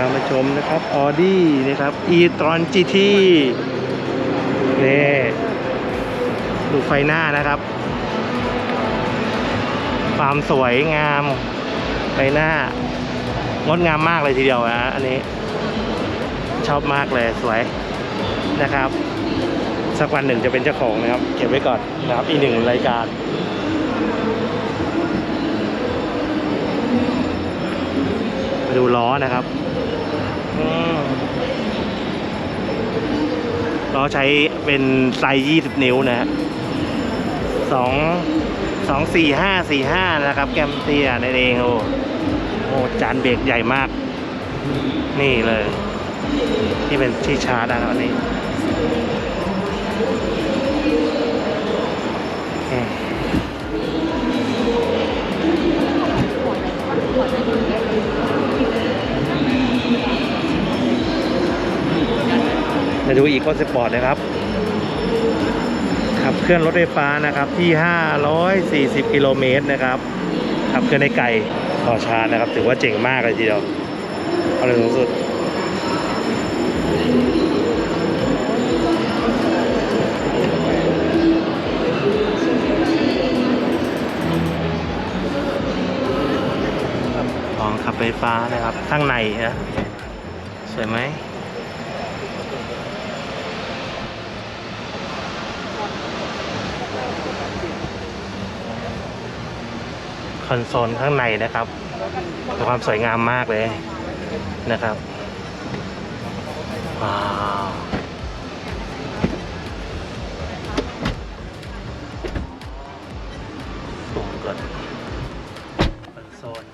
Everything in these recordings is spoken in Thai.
ามาชมนะครับออดี้นะครับ e t r o n GT นี่ดูไฟหน้านะครับ ความสวยงามไฟหน้างดงามมากเลยทีเดียวนะอันนี้ ชอบมากเลยสวยนะครับ สักวันหนึ่งจะเป็นเจ้าของนะครับ เก็บไว้ก่อนนะครับอีกหนึ่งรายการมาดูล้อนะครับอืม เขาใช้เป็นไซส์ 20 นิ้วนะฮะสองสองสี่ห้าสี่ห้านะครับ แกมเตียนั่นเองโอ้โอ้จานเบรกใหญ่มาก นี่เลย ที่เป็นที่ชาร์จนะครับนี่ อีกคอนเซปอร์ตนะครับ ขับเคลื่อนรถไฟฟ้านะครับที่ 540 กิโลเมตรนะครับ ขับเคลื่อนได้ไกลต่อชาร์จนะครับ ถือว่าเจ๋งมากเลยทีเดียวเอาเลยสูงสุดของขับไฟฟ้านะครับ ข้างในนะสวยไหม คอนโซลข้างในนะครับความสวยงามมากเลยนะครับว้าวปุ่มกดคอนโซล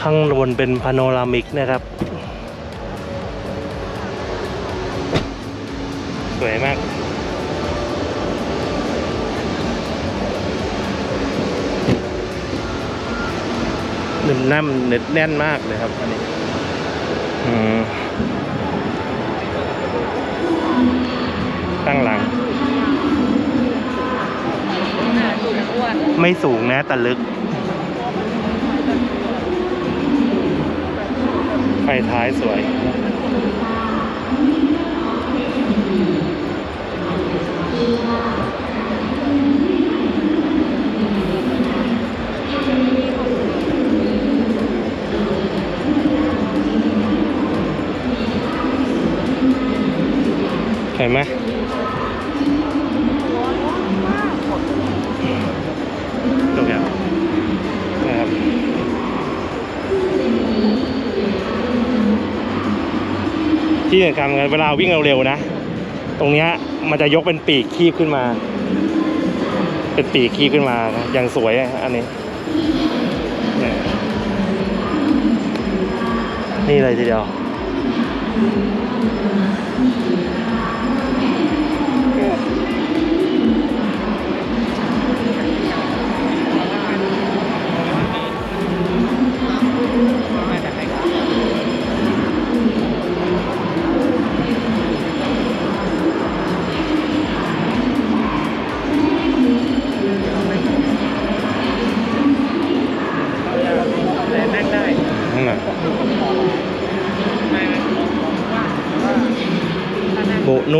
ข้างบนเป็นพาโนรามิกนะครับ สวยมาก แน่นเน็ดแน่นมากเลยครับอันนี้ตั้งหลัง ไม่สูงนะแต่ลึก ไฟท้ายสวย เห็นไหมตรงนี้นะครับที่สำคัญเวลาวิ่งเร็วๆนะ ตรงนี้มันจะยกเป็นปีกคีบขึ้นมา เป็นปีกคีบขึ้นมาอย่างสวยอันนี้ นี่ยนี่เลยทีเดียว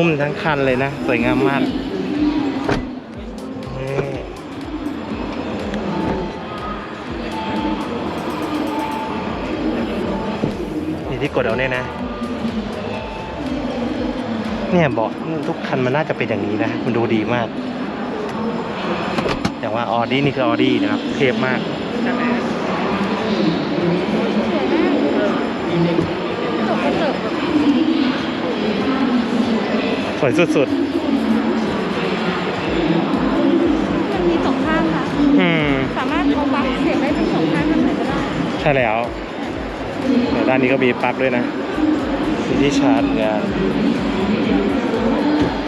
นุ่มทั้งคันเลยนะ สวยงามมากนี่ที่กดเอาเนี่ยนะ เนี่ยเบาะทุกคันมันน่าจะเป็นอย่างนี้นะ มันดูดีมากอย่างว่าออดี้นี่คือออดี้นะครับเทพมาก สวยสุดมันมีสองข้างค่ะ ๆ อืม สามารถเอาปลั๊กเสียบได้ทั้งสองข้างข้างไหนก็ได้ ใช่แล้วเดี๋ยวด้านนี้ก็มีปลั๊กด้วยนะมีที่ชาร์จงาน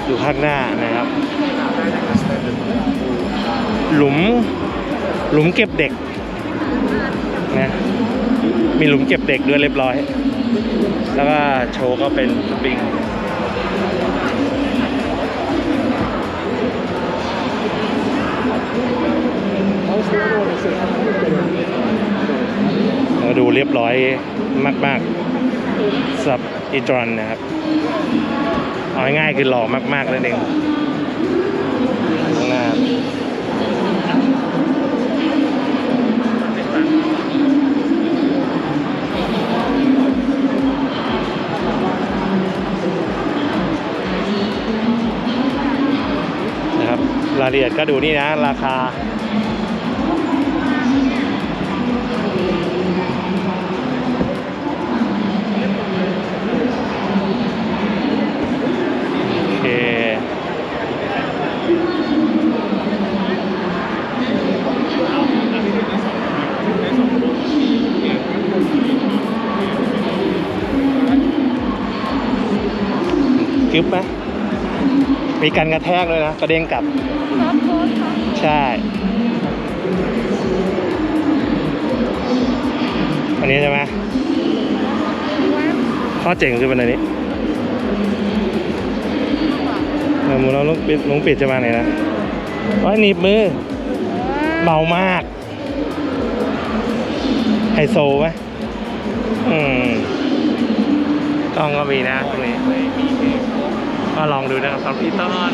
อยู่ข้างหน้านะครับ หลุม หลุมเก็บเด็กนะมีหลุมเก็บเด็กด้วยเรียบร้อย แล้วก็โชว์ก็เป็นสปริง ดูเรียบร้อยมากๆสับอีตรอนนะครับ เอาง่ายๆคือหล่อมากๆนั่นเองข้างหน้านะครับ รายละเอียดก็ดูนี่นะ ราคา บไหมมีการกระแทกด้วยนะกระเด้งกลับซอฟต์โค้ดค่ะใช่ อันนี้ใช่ไหมว่าข้อเจ๋งคือเป็นอันนี้เออมูลลุงปิดลุงปิดจะมาไหนนะว่าหนีบมือ เบามากไฮโซไหมอืมกล้องก็มีนะตรงนี้ก็ ลองดูนะครับตอนพี่ต้น